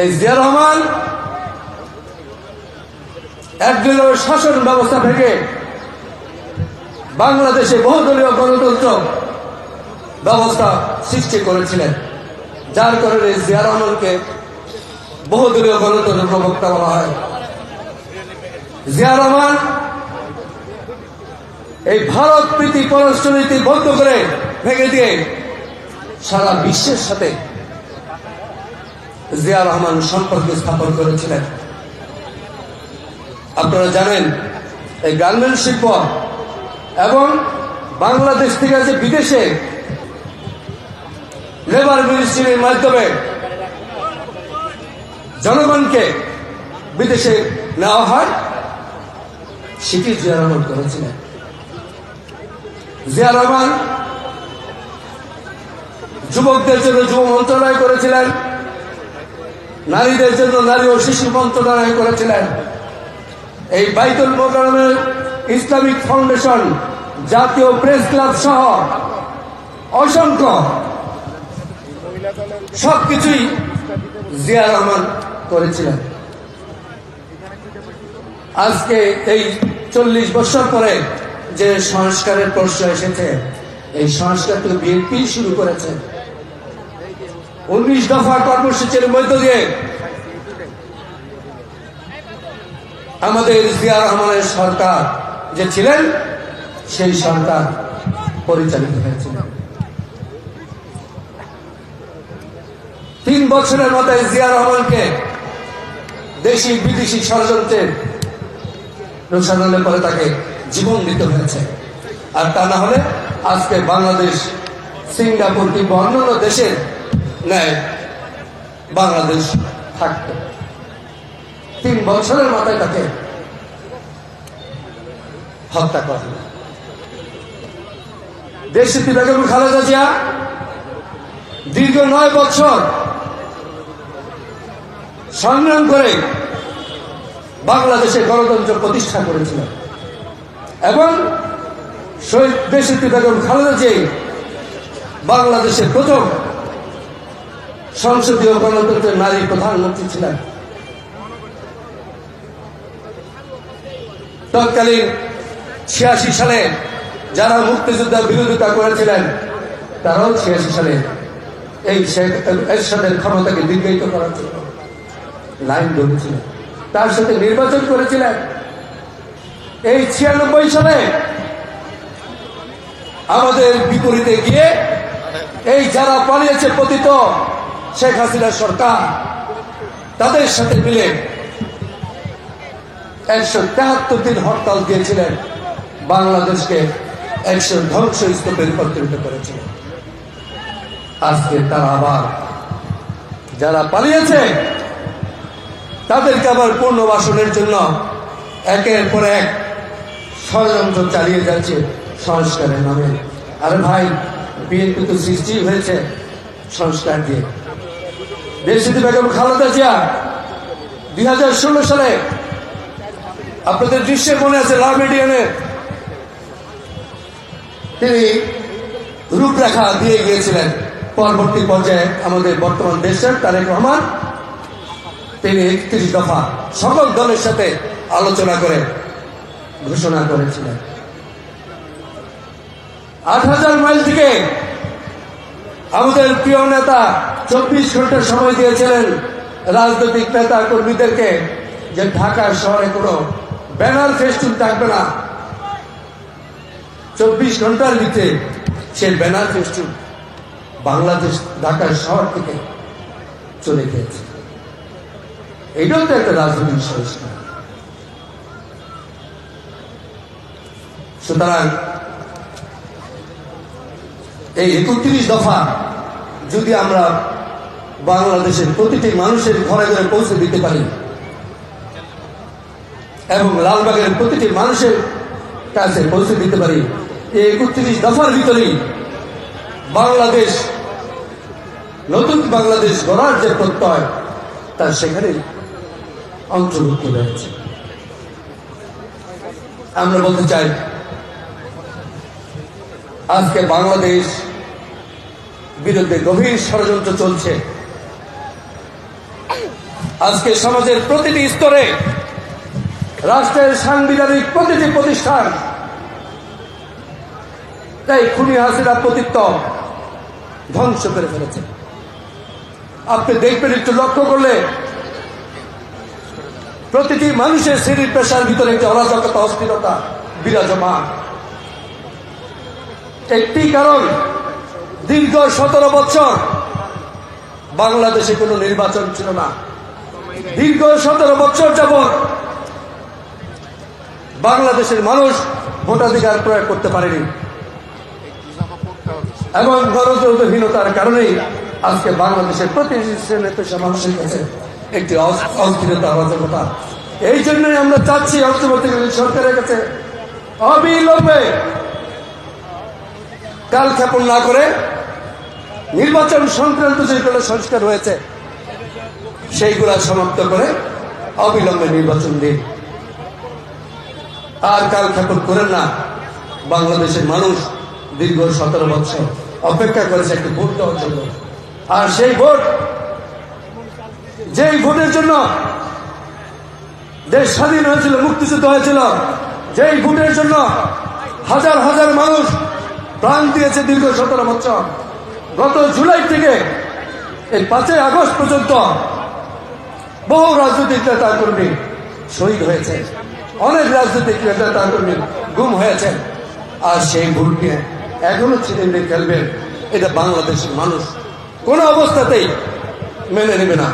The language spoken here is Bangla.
এই জিয়া রহমান, একজন শাসন ব্যবস্থা থেকে বাংলাদেশে বহুদলীয় গণতন্ত্র ব্যবস্থা সৃষ্টি করেছিলেন। যার কারণে জিয়া রহমানকে বহুদলীয় গণতন্ত্র প্রবক্তা বলা হয়। জিয়া রহমান এই ভারত প্রীতি পররাষ্ট্রনীতি বন্ধ করে ভেঙে দিয়ে সারা বিশ্বের সাথে জিয়া রহমান সম্পর্ক স্থাপন করেছিলেন। আপনারা জানেন, এই গার্মেন্ট শিল্প এবং বাংলাদেশ থেকে যে বিদেশে লেবার মিনিস্ট্রির মাধ্যমে জনগণকে বিদেশে নেওয়া হয়, সেটি জিয়া রহমান করেছিলেন। জিয়া রহমান যুবকদের জন্য যুব মন্ত্রণালয় করেছিলেন। নারীদের জন্য নারী ও শিশু মন্ত্রণালয় করেছিলেন। এই বাইতুল মোকারমের ইসলামিক ফাউন্ডেশন, জাতীয় প্রেস ক্লাব সহ অসংখ্য সবকিছুই জিয়া রহমান করেছিলেন। আজকে এই চল্লিশ বছর পরে যে সংস্কারের প্রশ্ন এসেছে, এই সংস্কার তো বিএনপি শুরু করেছে। উনিশ দফা কর্মসূচির মধ্য দিয়ে আমাদের জিয়া রহমানের সরকার যে ছিলেন, সেই সরকার পরিচালিত হয়েছিল। তিন বছরের মাথায় জিয়া রহমানকে দেশি বিদেশি ষড়যন্ত্রের রোশানলে পরে তাকে জীবন দিতে হয়েছে। আর তা না হলে আজকে বাংলাদেশ, সিঙ্গাপুর কিংবা অন্যান্য দেশের ন্যায় বাংলাদেশ থাকত তিন বছরের মাথায় তাকে হত্যা করা হলো। দেশে বেগম খালেদা জিয়া দীর্ঘ নয় বছর সংগ্রাম করে বাংলাদেশে গণতন্ত্র প্রতিষ্ঠা করেছিলেন। এবং শহীদ দেশিতি বেগম খালেদা জিয়া বাংলাদেশের প্রথম সংসদীয় গণতন্ত্রের নারী প্রধানমন্ত্রী ছিলেন। তৎকালীন ছিয়াশি সালে যারা মুক্তিযোদ্ধা বিরোধিতা করেছিলেন, তারাও ছিয়াশি সালে এই এরশাদের ক্ষমতাকে দীর্ঘায়িত করার জন্য লাইন ধরেছিলেন। তার সাথে নির্বাচন করেছিলেন। এই ছিয়ানব্বই সালে আমাদের বিপরীতে গিয়ে এই যারা পালিয়েছে পতিত শেখ হাসিনা সরকার তাদের সাথে মিলে একশো তেহাত্তর দিন হরতাল দিয়েছিলেন, বাংলাদেশকে একশো ধ্বংস স্তূপের পরিণত করেছিলেন আজকে তারা আবার যারা পালিয়েছে, তাদেরকে আবার পুনর্বাসনের জন্য একের পর এক ষড়যন্ত্র চালিয়ে যাচ্ছে সংস্কারের নামে। আরে ভাই, বিএনপি তো সৃষ্টি হয়েছে সংস্কার দিয়ে। দেশিতি বেগম খালেদা জিয়া, দুই হাজার ষোলো সালে আপনাদের দৃশ্যে মনে আছে লাভ মিডিয়ানের তিনি রূপরেখা দিয়ে গিয়েছিলেন। পরবর্তী পর্যায়ে আমাদের বর্তমান দেশের তারেক রহমান, তিনি একত্রিশ দফা সকল দলের সাথে আলোচনা করে ঘোষণা করেছিলেন। আট হাজার মাইল থেকে আমাদের প্রিয় নেতা চব্বিশ ঘণ্টা সময় দিয়েছিলেন রাজনৈতিক নেতা কর্মীদেরকে যে ঢাকা শহরে কোনো ব্যানার ফেস্টুন থাকবে না। চব্বিশ ঘণ্টার ভিতরে সে ব্যানার ফেস্টুন বাংলাদেশ, ঢাকার শহর থেকে চলে গিয়েছে। এটাও তো একটা রাজনৈতিক সংস্কার। সুতরাং এই একত্রিশ দফা যদি আমরা বাংলাদেশের প্রতিটি মানুষের ঘরে ঘরে পৌঁছে দিতে পারি, এবং লালবাগের প্রতিটি মানুষের কাছে পৌঁছে দিতে পারি, এই একত্রিশ দফার ভিতরেই বাংলাদেশ, নতুন বাংলাদেশ গড়ার যে প্রত্যয় তার সেখানে অন্তর্ভুক্ত রয়েছে। আমরা বলতে চাই আজকে বাংলাদেশ বিরুদ্ধে গভীর ষড়যন্ত্র চলছে। আজকে সমাজের প্রতিটি স্তরে, রাষ্ট্রের সাংবিধানিক প্রতিটি প্রতিষ্ঠান, তাই খুনি হাসিনা প্রতিত্ব ধ্বংস করে ফেলেছে। আপনি দেখবেন একটু লক্ষ্য করলে, প্রতিটি মানুষের শরীর পেশার ভিতরে একটি অরাজকতা, অস্থিরতা, বিরাজমান। একটি কারণ, দীর্ঘ সতেরো বছর বাংলাদেশে কোনো নির্বাচন ছিল না। দীর্ঘ সতেরো বছর যাবৎ বাংলাদেশের মানুষ ভোটাধিকার প্রয়োগ করতে পারেনি। এবং গণতন্ত্রহীনতার কারণেই আজকে বাংলাদেশের পেশা মানুষের কাছে একটি অস- অস্থিরতা অরাজকতা এই জন্যই আমরা চাচ্ছি অন্তর্বর্তীকালীন সরকারের কাছে অবিলম্বে কাল ক্ষেপণ না করে নির্বাচন সংক্রান্ত যেগুলো সংস্কার হয়েছে, সেইগুলা সমাপ্ত করে অবিলম্বে নির্বাচন দিন। আর কাল ক্ষেপণ করেন না। বাংলাদেশের মানুষ দীর্ঘ সতেরো বছর অপেক্ষা করেছে একটি ভোট দেওয়ার জন্য। আর সেই ভোট, যেই ভোটের জন্য দেশ স্বাধীন হয়েছিল, মুক্তিযুদ্ধ হয়েছিল, যেই ভোটের জন্য হাজার হাজার মানুষ প্রাণ দিয়েছে দীর্ঘ সতেরো বছর। গত জুলাই থেকে এই পাঁচই আগস্ট পর্যন্ত বহু রাজনৈতিক নেতা কর্মী শহীদ হয়েছে। অনেক রাজনৈতিক নেতা কর্মী গুম হয়েছে। আর সেই ভুলকে এখনও ছিনিয়ে খেলবেন এটা বাংলাদেশের মানুষ। কোনো অবস্থাতেই মেনে নেবে না।